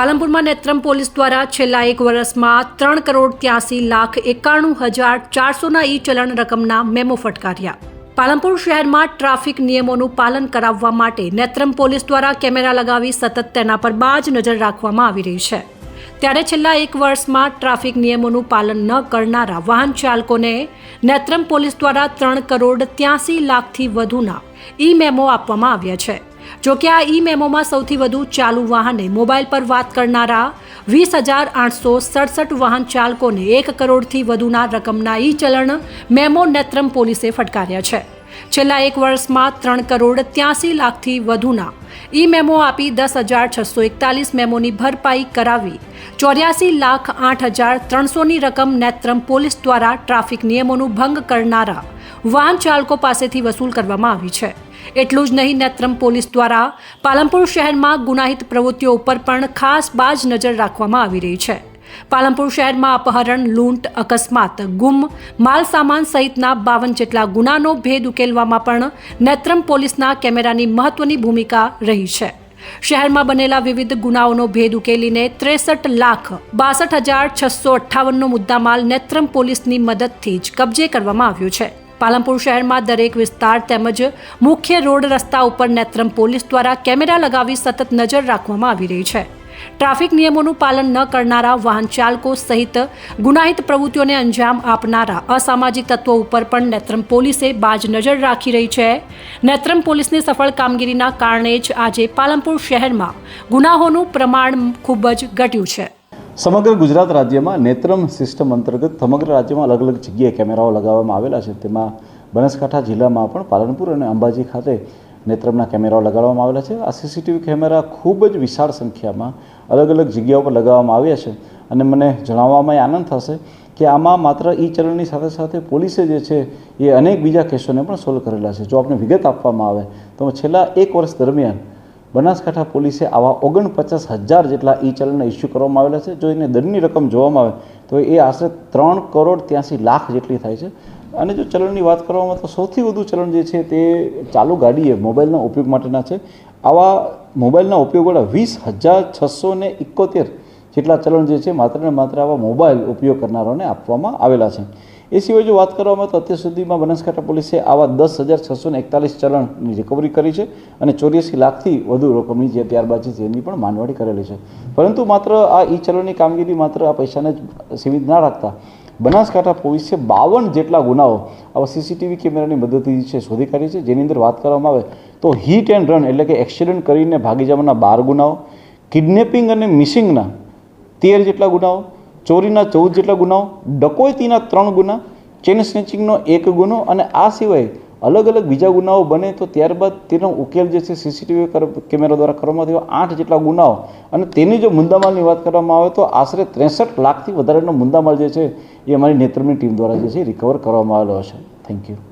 પાલનપુરમાં Netram police દ્વારા છેલ્લા એક વર્ષમાં ત્રણ કરોડ ત્યાસી લાખ એકાણું હજાર ચારસોના ઈ ચલણ રકમના મેમો ફટકાર્યા. પાલનપુર શહેરમાં ટ્રાફિક નિયમોનું પાલન કરાવવા માટે નેત્રમ પોલીસ દ્વારા કેમેરા લગાવી સતત તેના પર બાજ નજર રાખવામાં આવી રહી છે. ત્યારે છેલ્લા એક વર્ષમાં ટ્રાફિક નિયમોનું પાલન ન કરનારા વાહન ચાલકોને નેત્રમ પોલીસ દ્વારા ત્રણ કરોડ ત્યાસી લાખથી વધુના ઈ મેમો આપવામાં આવ્યા છે. જો કે આ ઈ મેમોમાં સૌથી વધુ ચાલુ વાહને મોબાઈલ પર વાત કરનારા વીસ હજાર આઠસો સડસઠ વાહન ચાલકોને એક કરોડથી વધુના રકમના ઈ ચલણ મેમો નેત્રમ પોલીસે ફટકાર્યા છે. છેલ્લા એક વર્ષમાં ત્રણ કરોડ ત્યાસી લાખથી વધુના ઈ મેમો આપી દસ હજાર છસો એકતાલીસ મેમોની ભરપાઈ કરાવી ચોર્યાસી લાખ આઠ હજાર ત્રણસોની રકમ નેત્રમ પોલીસ દ્વારા ટ્રાફિક નિયમોનું ભંગ કરનારા વાહન ચાલકો પાસેથી વસૂલ કરવામાં આવી છે. એટલું જ નહીં, નેત્રમ પોલીસ દ્વારા પાલનપુર શહેરમાં ગુનાહિત પ્રવૃત્તિઓ ઉપર પણ ખાસ બાજ નજર રાખવામાં આવી રહી છે. પાલનપુર શહેરમાં અપહરણ, લૂંટ, અકસ્માત, ગુમ, માલ સામાન સહિતના બાવન જેટલા ગુનાનો ભેદ ઉકેલવામાં પણ નેત્રમ પોલીસના કેમેરાની મહત્વની ભૂમિકા રહી છે. શહેરમાં બનેલા વિવિધ ગુનાઓનો ભેદ ઉકેલીને ત્રેસઠ લાખ બાસઠ હજાર છસો અઠ્ઠાવનનો મુદ્દામાલ નેત્રમ પોલીસની મદદથી જ કબજે કરવામાં આવ્યો છે. પાલનપુર શહેરમાં દરેક વિસ્તાર તેમજ મુખ્ય રોડ રસ્તા ઉપર નેત્રમ પોલીસ દ્વારા કેમેરા લગાવી સતત નજર રાખવામાં આવી રહી છે. ટ્રાફિક નિયમોનું પાલન ન કરનારા વાહન ચાલકો સહિત ગુનાહિત પ્રવૃત્તિઓને અંજામ આપનારા અસામાજિક તત્વો ઉપર પણ નેત્રમ પોલીસે બાજ નજર રાખી રહી છે. નેત્રમ પોલીસની સફળ કામગીરીના કારણે જ આજે પાલનપુર શહેરમાં ગુનાહોનું પ્રમાણ ખૂબ જ ઘટ્યું છે. સમગ્ર ગુજરાત રાજ્યમાં નેત્રમ સિસ્ટમ અંતર્ગત સમગ્ર રાજ્યમાં અલગ અલગ જગ્યાએ કેમેરાઓ લગાવવામાં આવેલા છે. તેમાં બનાસકાંઠા જિલ્લામાં પણ પાલનપુર અને અંબાજી ખાતે નેત્રમના કેમેરાઓ લગાડવામાં આવેલા છે. આ સીસીટીવી કેમેરા ખૂબ જ વિશાળ સંખ્યામાં અલગ અલગ જગ્યાઓ પર લગાવવામાં આવ્યા છે અને મને જણાવવામાં આનંદ થશે કે આમાં માત્ર ઈ ચલણની સાથે સાથે પોલીસે જે છે એ અનેક બીજા કેસોને પણ સોલ્વ કરેલા છે. જો આપણે વિગત આપવામાં આવે તો છેલ્લા એક વર્ષ દરમિયાન બનાસકાંઠા પોલીસે આવા ઓગણપચાસ હજાર જેટલા ઈ ચલણના ઇસ્યુ કરવામાં આવેલા છે. જો એને દંડની રકમ જોવામાં આવે, તો એ આશરે ત્રણ કરોડ ત્યાંસી લાખ જેટલી થાય છે. અને જો ચલણની વાત કરવામાં તો સૌથી વધુ ચલણ જે છે તે ચાલુ ગાડીએ, મોબાઈલના ઉપયોગ માટેના છે. આવા મોબાઈલના ઉપયોગવાળા વીસ હજાર છસો ને ઇકોતેર જેટલા ચલણ જે છે, માત્ર ને માત્ર આવા મોબાઈલ ઉપયોગ કરનારાઓને આપવામાં આવેલા છે. એ સિવાય જો વાત કરવામાં તો અત્યાર સુધીમાં બનાસકાંઠા પોલીસે આવા દસ હજાર છસો ને એકતાલીસ ચલણની રિકવરી કરી છે અને ચોર્યાસી લાખથી વધુ રકમની જે ત્યારબાદ છે તેની પણ માનવાડી કરેલી છે. પરંતુ માત્ર આ ઈ ચલણની કામગીરી માત્ર આ પૈસાને જ સીમિત ના રાખતા, બનાસકાંઠા પોલીસે બાવન જેટલા ગુનાઓ આવા સીસીટીવી કેમેરાની મદદથી છે, શોધી કાઢી છે. જેની અંદર વાત કરવામાં આવે તો હિટ એન્ડ રન એટલે કે એક્સિડન્ટ કરીને ભાગી જવાના બાર ગુનાઓ કિડનેપિંગ અને મિસિંગના તેર જેટલા ગુનાઓ ચોરીના ચૌદ જેટલા ગુનાઓ, ડકોયતીના ત્રણ ગુના ચેન સ્નેચિંગનો એક ગુનો અને આ સિવાય અલગ અલગ બીજા ગુનાઓ બને તો ત્યારબાદ તેનો ઉકેલ જે છે સીસીટીવી કેમેરા દ્વારા કરવામાં આવ્યો. આઠ જેટલા ગુનાઓ અને તેની જો મુદ્દામાલની વાત કરવામાં આવે તો આશરે ત્રેસઠ લાખથી વધારેનો મુદ્દામાલ જે છે એ અમારી નેત્રમની ટીમ દ્વારા જે છે રિકવર કરવામાં આવેલો છે થેન્ક યુ